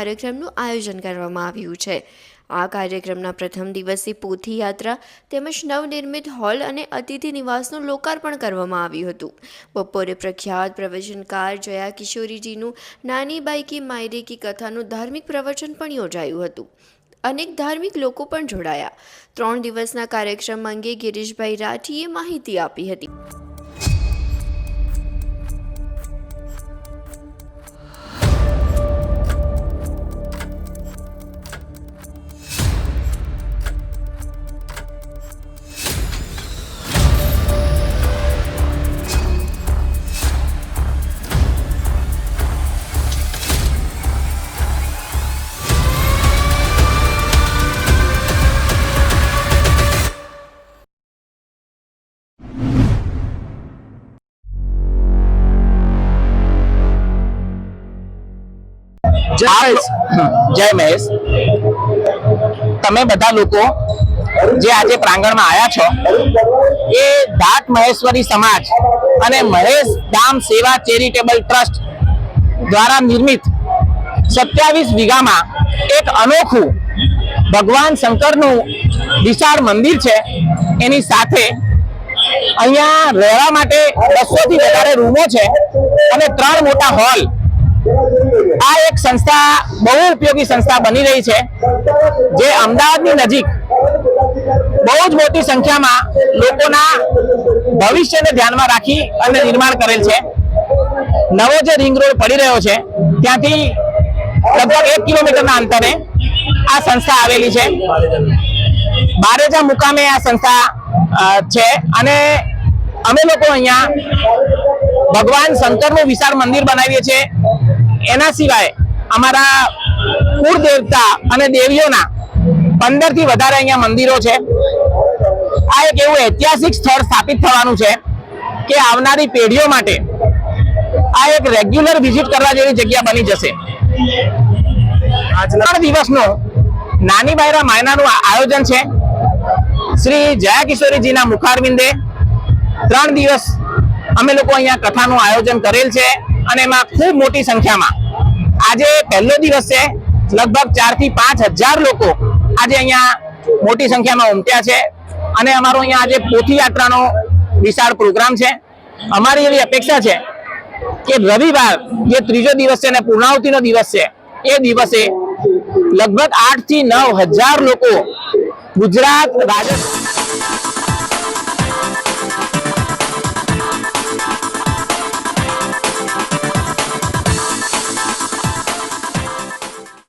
કાર્યક્રમનું આયોજન કરવામાં આવ્યું છે. આ કાર્યક્રમના પ્રથમ દિવસે પોથી યાત્રા તેમજ નવનિર્મિત હોલ અને અતિથિ નિવાસનું લોકાર્પણ કરવામાં આવ્યું હતું. બપોરે પ્રખ્યાત પ્રવચનકાર જયા કિશોરીજીનું નાની બાઈ કી માયરે કી કથાનું ધાર્મિક પ્રવચન પણ યોજાયું હતું. અનેક ધાર્મિક લોકો પણ જોડાયા. ત્રણ દિવસના કાર્યક્રમ અંગે ગિરીશભાઈ રાઠીએ માહિતી આપી હતી. જય મહેશ. તમે બધા લોકો જે આજે પ્રાંગણમાં આવ્યા છો એ દાટ મહેશ્વરી સમાજ અને મહેશ ધામ સેવા ચેરિટેબલ ટ્રસ્ટ દ્વારા નિર્મિત સત્યાવીસ વીઘામાં એક અનોખું ભગવાન શંકરનું વિશાળ મંદિર છે એની સાથે અહીંયા રહેવા માટે બસો થી વધારે રૂમો છે અને ત્રણ મોટા હોલ આ એક સંસ્થા, બહુ ઉપયોગી સંસ્થા બની રહી છે, જે અમદાવાદની નજીક બહુ જ મોટી સંખ્યામાં લોકોના ભવિષ્યને ધ્યાનમાં રાખી અને નિર્માણ કરેલ છે. નવો જે રિંગ રોડ પડી રહ્યો છે, ત્યાંથી લગભગ એક કિલોમીટરના અંતરે આ સંસ્થા આવેલી છે. બારેજા મુકામે આ સંસ્થા છે અને અમે લોકો અહીંયા ભગવાન શંકરનું વિશાળ મંદિર બનાવીએ છીએ. એના સિવાય અમારા કુળ દેવતા અને દેવીઓના પંદરથી વધારે અહીંયા મંદિરો છે. આ એક એવું ઐતિહાસિક સ્થળ સ્થાપિત થવાનું છે કે આવનારી પેઢીઓ માટે આ એક રેગ્યુલર વિઝિટ કરવા જેવી જગ્યા બની જશે. આજના દિવસનો નાની બાયરા માયનાનું આયોજન છે. શ્રી જયા કિશોરીજીના મુખારવિંદે ત્રણ દિવસ અમે લોકો અહીંયા કથાનું આયોજન કરેલ છે. અને એમાં ખૂબ મોટી સંખ્યામાં. આજે પહેલો દિવસ છે, લગભગ ચારથી પાંચ હજાર લોકો આજે અહીંયા મોટી સંખ્યામાં ઉમટ્યા છે. અને અમારો અહીંયા આજે પોથી યાત્રાનો વિશાળ પ્રોગ્રામ છે. અમારી એવી અપેક્ષા છે કે રવિવાર જે ત્રીજો દિવસ છે અને પૂર્ણાવતીનો દિવસ છે, એ દિવસે લગભગ આઠથી નવ હજાર લોકો ગુજરાત, રાજસ્થાન